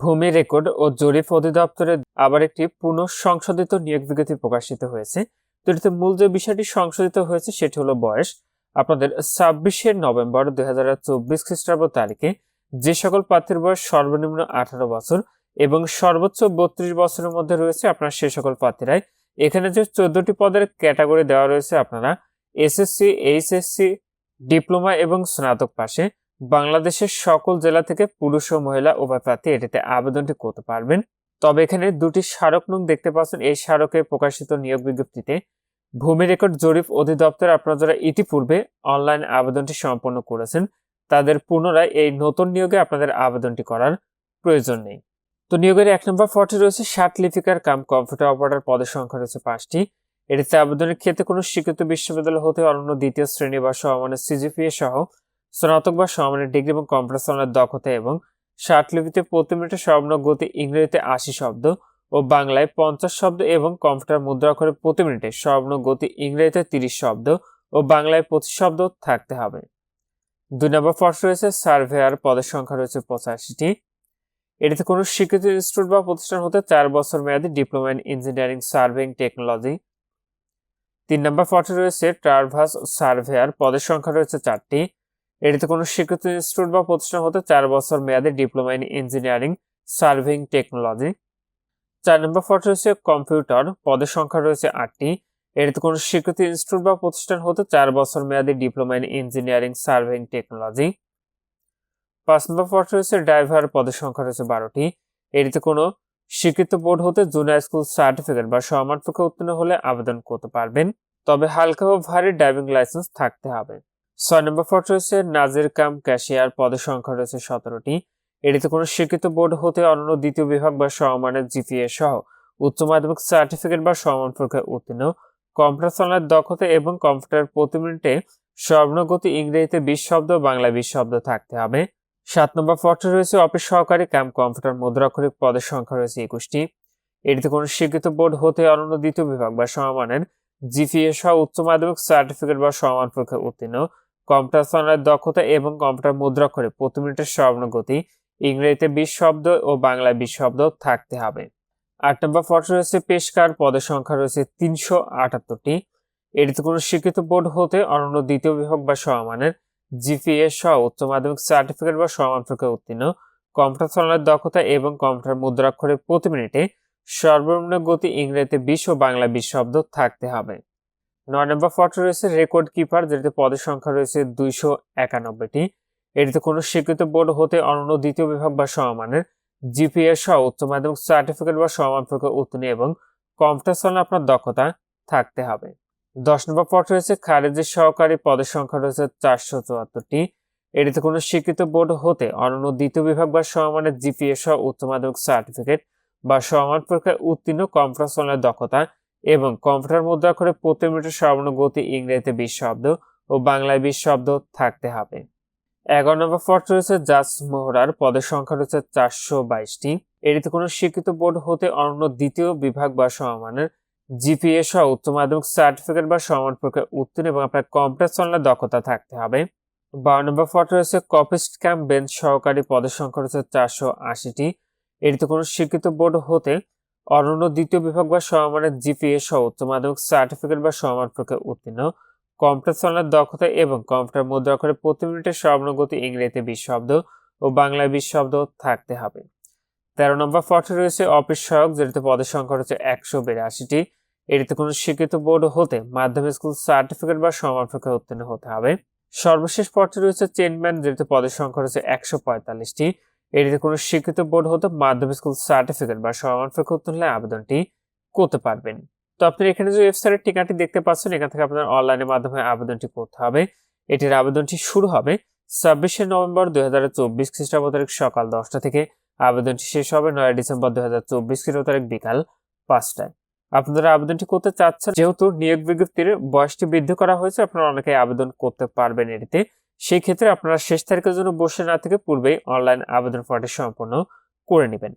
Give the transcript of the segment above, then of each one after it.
ভূমি রেকর্ড ও জরিপ অধিদপ্তরের আবার একটি পুনঃ সংশোধিত নিয়োগ বিজ্ঞপ্তি প্রকাশিত হয়েছে। তো এটিতে মূল যে বিষয়টি সংশোধিত হয়েছে সেটি হলো বয়স। আপনাদের ছাব্বিশে নভেম্বর দুই হাজার চব্বিশ খ্রিস্টাব্দ তারিখে যে সকল প্রার্থীর বয়স সর্বনিম্ন আঠারো বছর এবং সর্বোচ্চ বত্রিশ বছরের মধ্যে রয়েছে আপনার সে সকল প্রার্থীরাই। এখানে যে চোদ্দটি পদের ক্যাটাগরি দেওয়া রয়েছে আপনারা এসএসসি, এইচএসসি, ডিপ্লোমা এবং স্নাতক পাশে। বাংলাদেশের সকল জেলা থেকে পুরুষ ও মহিলা উভয় প্রার্থী এটিতে আবেদনটি করতে পারবেন। তবে এখানে দুটি স্মারক নং দেখতে পাচ্ছেন। এই স্মারকে প্রকাশিত নিয়োগ বিজ্ঞপ্তিতে ভূমি রেকর্ড জরিপ অধিদপ্তর আপনারা যারা ইতিপূর্বে অনলাইন আবেদনটি সম্পন্ন করেছেন, তাদের পুনরায় এই নতুন নিয়োগে আপনাদের আবেদনটি করার প্রয়োজন নেই। তো নিয়োগের এক নম্বর ফর্টি রয়েছে ষাট লিপিকার কাম কম্পিউটার অপারেটর পদের সংখ্যা রয়েছে পাঁচটি। এটিতে আবেদনের ক্ষেত্রে কোনো স্বীকৃত বিশ্ববিদ্যালয় হতে অনন্য দ্বিতীয় শ্রেণি বা সমানের সিজিপিএ সহ স্নাতক বা সমানের ডিগ্রি এবং কম্পিউটার চালানোর দক্ষতা এবং ষাট লিপিতে প্রতি মিনিটে সর্বনিম্ন গতি ইংরেজিতে আশি শব্দ ও বাংলায় পঞ্চাশ শব্দ এবং কম্পিউটার মুদ্রাক্ষরে প্রতি মিনিটে সর্বনিম্ন গতি ইংরেজিতে তিরিশ শব্দ ও বাংলায় পঁচিশ শব্দ থাকতে হবে। দুই নম্বর ফর্স রয়েছে সার্ভেয়ার পদের সংখ্যা রয়েছে পঁচাশিটি। এটিতে কোনো স্বীকৃত ইনস্টিটিউট বা প্রতিষ্ঠান হতে চার বছর মেয়াদী diploma in engineering surveying technology তিন নম্বর ফর্টে রয়েছে ট্রাভাস সার্ভেয়ার পদের সংখ্যা রয়েছে চারটি। এটিতে কোনো স্বীকৃত ইনস্টিটিউট বা প্রতিষ্ঠান হতে চার বছর মেয়াদী diploma in engineering surveying technology চার নম্বর ফর্টে রয়েছে কম্পিউটার পদের সংখ্যা রয়েছে আটটি। এটিতে কোনো স্বীকৃত ইনস্টিটিউট বা প্রতিষ্ঠান হতে চার বছর মেয়াদী diploma in engineering surveying technology পাঁচ নম্বর পদ রয়েছে ড্রাইভার পদের সংখ্যা রয়েছে বারোটি। এটিতে কোনো স্বীকৃত বোর্ড হতে জুনিয়র স্কুল সার্টিফিকেট বা সমান পরীক্ষা উত্তীর্ণ হলে আবেদন করতে পারবেন। তবে হালকা ও ভারী ড্রাইভিং লাইসেন্স থাকতে হবে। ছয় নম্বর পদ রয়েছে নাজির কাম ক্যাশিয়ার, পদের সংখ্যা রয়েছে সতেরোটি। এটিতে কোনো স্বীকৃত বোর্ড হতে অন্য দ্বিতীয় বিভাগ বা সমমানের জিপিএ সহ উচ্চ মাধ্যমিক সার্টিফিকেট বা সমান পরীক্ষায় উত্তীর্ণ। কম্পিউটার দক্ষতা এবং কম্পিউটার প্রতি মিনিটে স্বর্ণগতি ইংরেজিতে বিশ শব্দ বাংলা বিশ শব্দ থাকতে হবে। সাত নম্বর পদটি রয়েছে অফিস সহকারী ক্যাম্প কম্পিউটার, মুদ্রাক্ষরিক পদের সংখ্যা রয়েছে একুশটি। এটিতে কোনো স্বীকৃত বোর্ড হতে অনন্য দ্বিতীয় বিভাগ বা সমমানের জিপিএ সহ উচ্চ মাধ্যমিক সার্টিফিকেট বা সমান পরীক্ষায় উত্তীর্ণ। কম্পিউটার চালানোর দক্ষতা এবং কম্পিউটার মুদ্রাক্ষরে প্রতি মিনিটের স্বর্ণগতি, ইংরেজিতে বিশ শব্দ ও বাংলায় বিশ শব্দ থাকতে হবে। আট নম্বর পদ রয়েছে পেশকার, পদের সংখ্যা রয়েছে তিনশো আটাত্তরটি। এটিতে কোনো স্বীকৃত বোর্ড হতে অনন্য দ্বিতীয় বিভাগ বা সমমানের জিপিএ সহ উচ্চ মাধ্যমিক সার্টিফিকেট বা সমান পরীক্ষায় উত্তীর্ণ। কম্পিউটার চালানোর দক্ষতা এবং কম্পিউটার মুদ্রাক্ষরে প্রতি মিনিটে সর্বনিম্ন গতি ইংরেজিতে বিশ ও বাংলা বিশ শব্দ থাকতে হবে। নয় নম্বর ফটো রয়েছে রেকর্ড কিপার যেটিতে পদের সংখ্যা রয়েছে দুইশো একানব্বইটি। এটিতে কোনো স্বীকৃত বোর্ড হতে অনন্য দ্বিতীয় বিভাগ বা সমমানের জিপিএ সহ উচ্চ মাধ্যমিক সার্টিফিকেট বা সমান পরীক্ষায় উত্তীর্ণ এবং কম্পিউটার আপনার দক্ষতা থাকতে হবে। দশ নম্বর পদ রয়েছে খারেজের সহকারী, পদের সংখ্যা রয়েছে চারশো চুয়াত্তরটি। এটিতে কোনো স্বীকৃত বোর্ড হতে অনন্য দ্বিতীয় বিভাগ বা সমমানের জিপিএ সহ উচ্চ মাধ্যমিক সার্টিফিকেট বা সমান পরীক্ষায় উত্তীর্ণ কম্পিউটার দক্ষতা এবং কম্পিউটার মুদ্রা করে প্রতি মিনিটের সর্বনিম্ন গতি ইংরেজিতে বিশ শব্দ ও বাংলায় বিশ শব্দ থাকতে হবে। এগারো নম্বর পদ রয়েছে জাজ মোহরার পদের সংখ্যা রয়েছে চারশো বাইশটি। এটিতে কোনো স্বীকৃত বোর্ড হতে অন্য দ্বিতীয় বিভাগ বা সমমানের জিপিএ সহ উচ্চ মাধ্যমিক সার্টিফিকেট বা সমান পরীক্ষায় উত্তীর্ণ এবং আপনার কম্পিউটার চালানোর দক্ষতা থাকতে হবে। বারো নম্বর পদ রয়েছে কপিস্ট ক্যাম্প বেঞ্চ সহকারী পদের সংখ্যা রয়েছে চারশো আশিটি। এটিতে কোনো স্বীকৃত বোর্ড হতে অনন্য দ্বিতীয় বিভাগ বা সমমানের জিপিএ সহ উচ্চ মাধ্যমিক সার্টিফিকেট বা সমান পরীক্ষায় উত্তীর্ণ। কম্পিউটার চালানোর দক্ষতা এবং কম্পিউটার মুদ্রা করে প্রতি মিনিটে সর্বনগতি ইংরেজিতে বিশ শব্দ ও বাংলায় বিশ শব্দ থাকতে হবে। তেরো নম্বর পথে রয়েছে অফিস সহায়ক, যেটিতে পদের সংখ্যা রয়েছে একশো বিরাশিটি। এটিতে কোনো স্বীকৃত বোর্ড হতে মাধ্যমিক স্কুল সার্টিফিকেট বা সমান পরীক্ষায় উত্তীর্ণ হতে হবে। সর্বশেষ পদটি রয়েছে চেনম্যান যেটিতে পদের সংখ্যা রয়েছে একশো পঁয়তাল্লিশটি। এটিতে কোনো স্বীকৃত বোর্ড হতে মাধ্যমিক স্কুল সার্টিফিকেট বা সমান হলে আবেদনটি করতে পারবেন। তো আপনি এখানে যে ওয়েবসাইটের ঠিকানাটি দেখতে পাচ্ছেন, এখান থেকে আপনার অনলাইনের মাধ্যমে আবেদনটি করতে হবে। এটির আবেদনটি শুরু হবে ছাব্বিশে নভেম্বর দুই হাজার চব্বিশ খ্রিস্টাব্দ তারিখ সকাল দশটা থেকে। আবেদনটি শেষ হবে নয় ডিসেম্বর দুই হাজার চব্বিশ খ্রিস্টাব্দ তারিখ বিকাল পাঁচটায়। আপনারা আবেদনটি করতে চাচ্ছেন, যেহেতু নিয়োগ বিজ্ঞপ্তির বয়সটি বৃদ্ধি করা হয়েছে, আপনারা অনেকে আবেদন করতে পারবেন এটিতে। সেই ক্ষেত্রে আপনারা শেষ তারিখের জন্য বসে না থেকে পূর্বেই অনলাইন আবেদন ফর্মটি সম্পন্ন করে নেবেন।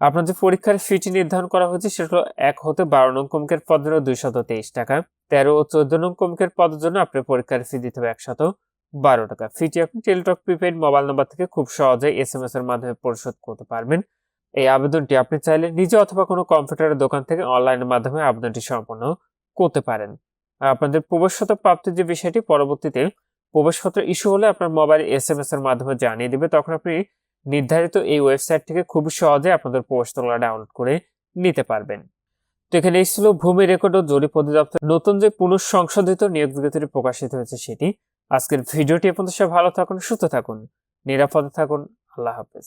আপনার যে পরীক্ষার ফিটি নির্ধারণ করা হয়েছে, সেটা হলো এক হতে বারো নং কমকের পদের দুইশত তেইশ টাকা, তেরো ও চোদ্দ নং কমকের পদের জন্য আপনার পরীক্ষার ফি দিতে হবে একশত বারো টাকা। ফিটি আপনি টেলিটক প্রিপেড মোবাইল নাম্বার থেকে খুব সহজে এস এম এস এর মাধ্যমে পরিশোধ করতে পারবেন। এই আবেদনটি আপনি চাইলে নিজে অথবা কোনো কম্পিউটারের দোকান থেকে অনলাইনের মাধ্যমে আবেদনটি সম্পন্ন করতে পারেন। আর আপনাদের প্রবেশপত্র প্রাপ্তির যে বিষয়টি পরবর্তীতে প্রবেশপত্র ইস্যু হলে আপনার মোবাইল এস এম এস এর মাধ্যমে জানিয়ে দেবে, তখন আপনি নির্ধারিত এই ওয়েবসাইট থেকে খুব সহজে আপনাদের প্রবেশপত্র ডাউনলোড করে নিতে পারবেন। তো এখানে ছিল ভূমি রেকর্ড ও জরিপ অধিদপ্তর। নতুন যে পুনঃ সংশোধিত নিয়োগ বিজ্ঞপ্তিটি প্রকাশিত হয়েছে সেটি। আজকের ভিডিওটি আপনাদের সব ভালো থাকুন, সুস্থ থাকুন, নিরাপদে থাকুন। আল্লাহ হাফেজ।